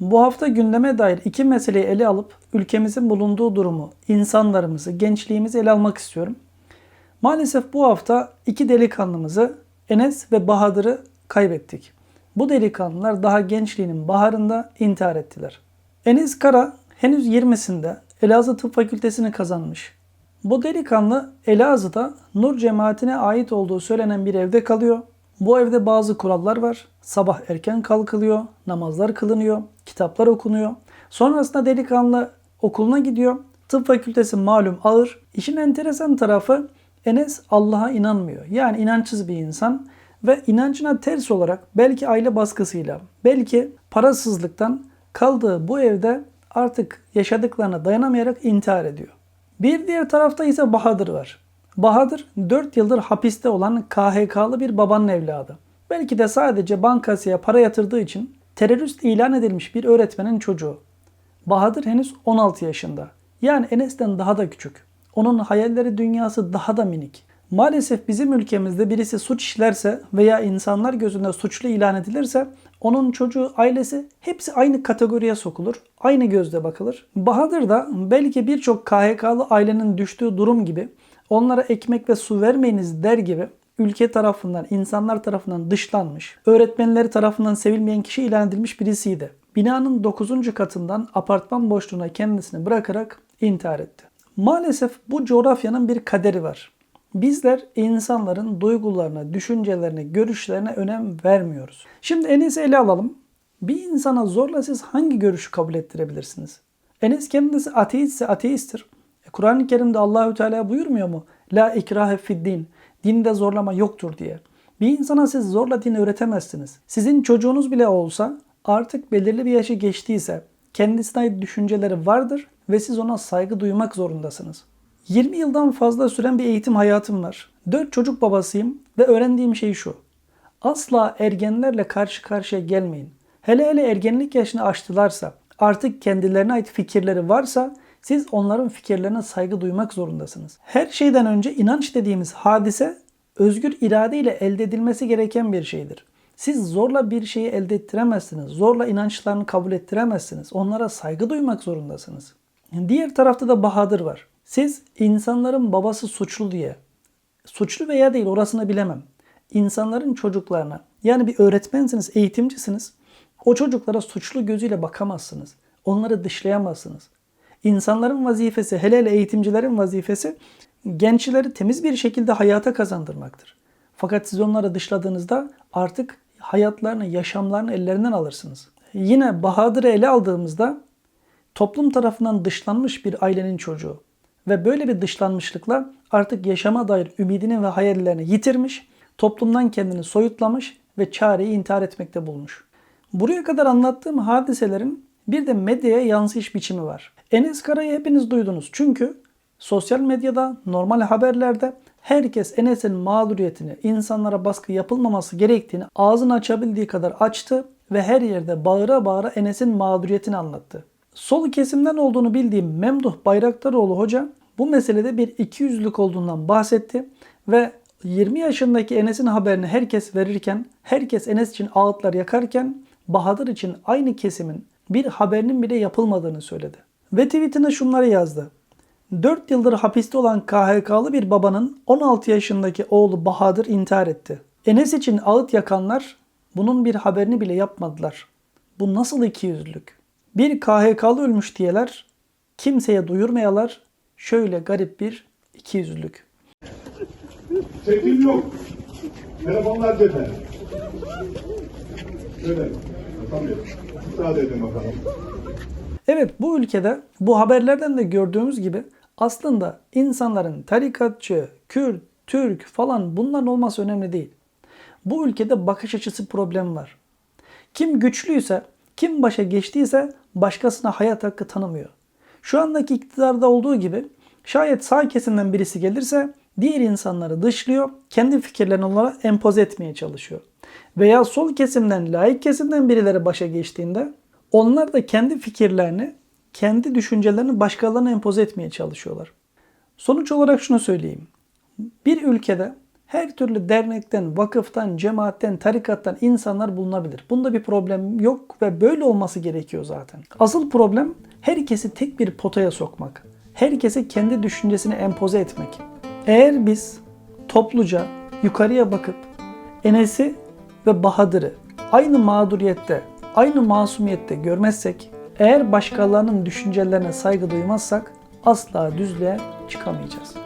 Bu hafta gündeme dair iki meseleyi ele alıp ülkemizin bulunduğu durumu, insanlarımızı, gençliğimizi ele almak istiyorum. Maalesef bu hafta iki delikanlımızı Enes ve Bahadır'ı kaybettik. Bu delikanlılar daha gençliğinin baharında intihar ettiler. Enes Kara henüz 20'sinde Elazığ Tıp Fakültesini kazanmış. Bu delikanlı Elazığ'da Nur cemaatine ait olduğu söylenen bir evde kalıyor. Bu evde bazı kurallar var. Sabah erken kalkılıyor, namazlar kılınıyor, kitaplar okunuyor. Sonrasında delikanlı okuluna gidiyor. Tıp fakültesi malum ağır. İşin enteresan tarafı Enes Allah'a inanmıyor. Yani inançsız bir insan ve inancına ters olarak belki aile baskısıyla, belki parasızlıktan kaldığı bu evde artık yaşadıklarına dayanamayarak intihar ediyor. Bir diğer tarafta ise Bahadır var. Bahadır 4 yıldır hapiste olan KHK'lı bir babanın evladı. Belki de sadece bankasıya para yatırdığı için terörist ilan edilmiş bir öğretmenin çocuğu. Bahadır henüz 16 yaşında. Yani Enes'ten daha da küçük. Onun hayalleri dünyası daha da minik. Maalesef bizim ülkemizde birisi suç işlerse veya insanlar gözünde suçlu ilan edilirse onun çocuğu, ailesi hepsi aynı kategoriye sokulur. Aynı gözle bakılır. Bahadır da belki birçok KHK'lı ailenin düştüğü durum gibi onlara ekmek ve su vermeyiniz der gibi ülke tarafından, insanlar tarafından dışlanmış, öğretmenleri tarafından sevilmeyen kişi ilan edilmiş birisiydi. Binanın 9. katından apartman boşluğuna kendisini bırakarak intihar etti. Maalesef bu coğrafyanın bir kaderi var. Bizler insanların duygularına, düşüncelerine, görüşlerine önem vermiyoruz. Şimdi Enes'i ele alalım. Bir insana zorla siz hangi görüşü kabul ettirebilirsiniz? Enes kendisi ateistse ateisttir. E, Kur'an-ı Kerim'de Allahü Teala buyurmuyor mu? La ikrahe fid din. Dinde zorlama yoktur diye. Bir insana siz zorla din öğretemezsiniz. Sizin çocuğunuz bile olsa artık belirli bir yaşı geçtiyse kendisine ait düşünceleri vardır ve siz ona saygı duymak zorundasınız. 20 yıldan fazla süren bir eğitim hayatım var. 4 çocuk babasıyım ve öğrendiğim şey şu. Asla ergenlerle karşı karşıya gelmeyin. Hele hele ergenlik yaşını aştılarsa, artık kendilerine ait fikirleri varsa siz onların fikirlerine saygı duymak zorundasınız. Her şeyden önce inanç dediğimiz hadise özgür irade ile elde edilmesi gereken bir şeydir. Siz zorla bir şeyi elde ettiremezsiniz. Zorla inançlarını kabul ettiremezsiniz. Onlara saygı duymak zorundasınız. Diğer tarafta da Bahadır var. Siz insanların babası suçlu diye, suçlu veya değil orasını bilemem. İnsanların çocuklarına, yani bir öğretmensiniz, eğitimcisiniz. O çocuklara suçlu gözüyle bakamazsınız. Onları dışlayamazsınız. İnsanların vazifesi, hele hele eğitimcilerin vazifesi gençleri temiz bir şekilde hayata kazandırmaktır. Fakat siz onları dışladığınızda artık hayatlarını, yaşamlarını ellerinden alırsınız. Yine Bahadır'ı ele aldığımızda toplum tarafından dışlanmış bir ailenin çocuğu ve böyle bir dışlanmışlıkla artık yaşama dair ümidini ve hayallerini yitirmiş, toplumdan kendini soyutlamış ve çareyi intihar etmekte bulmuş. Buraya kadar anlattığım hadiselerin bir de medyaya yansıyış biçimi var. Enes Kara'yı hepiniz duydunuz. Çünkü sosyal medyada, normal haberlerde herkes Enes'in mağduriyetini, insanlara baskı yapılmaması gerektiğini ağzını açabildiği kadar açtı ve her yerde bağıra bağıra Enes'in mağduriyetini anlattı. Sol kesimden olduğunu bildiğim Memduh Bayraktaroğlu hoca bu meselede bir ikiyüzlülük olduğundan bahsetti ve 20 yaşındaki Enes'in haberini herkes verirken, herkes Enes için ağıtlar yakarken Bahadır için aynı kesimin bir haberinin bile yapılmadığını söyledi. Ve tweetine şunları yazdı. 4 yıldır hapiste olan KHK'lı bir babanın 16 yaşındaki oğlu Bahadır intihar etti. Enes için ağıt yakanlar bunun bir haberini bile yapmadılar. Bu nasıl ikiyüzlülük? Bir KHK'lı ölmüş diyeler, kimseye duyurmayalar, şöyle garip bir ikiyüzlülük. Çekim yok. Telefonlar cephe. Şöyle. Tabii. Müsaade edin bakalım. Evet bu ülkede bu haberlerden de gördüğümüz gibi aslında insanların tarikatçı, Kürt, Türk falan bunların olması önemli değil. Bu ülkede bakış açısı problem var. Kim güçlüyse, kim başa geçtiyse başkasına hayat hakkı tanımıyor. Şu andaki iktidarda olduğu gibi şayet sağ kesimden birisi gelirse diğer insanları dışlıyor, kendi fikirlerini onlara empoze etmeye çalışıyor. Veya sol kesimden, laik kesimden birileri başa geçtiğinde onlar da kendi fikirlerini, kendi düşüncelerini başkalarına empoze etmeye çalışıyorlar. Sonuç olarak şunu söyleyeyim. Bir ülkede Her türlü dernekten, vakıftan, cemaatten, tarikattan insanlar bulunabilir. Bunda bir problem yok ve böyle olması gerekiyor zaten. Asıl problem herkesi tek bir potaya sokmak. Herkese kendi düşüncesini empoze etmek. Eğer biz topluca yukarıya bakıp Enes'i ve Bahadır'ı aynı mağduriyette, aynı masumiyette görmezsek, eğer başkalarının düşüncelerine saygı duymazsak asla düzlüğe çıkamayacağız.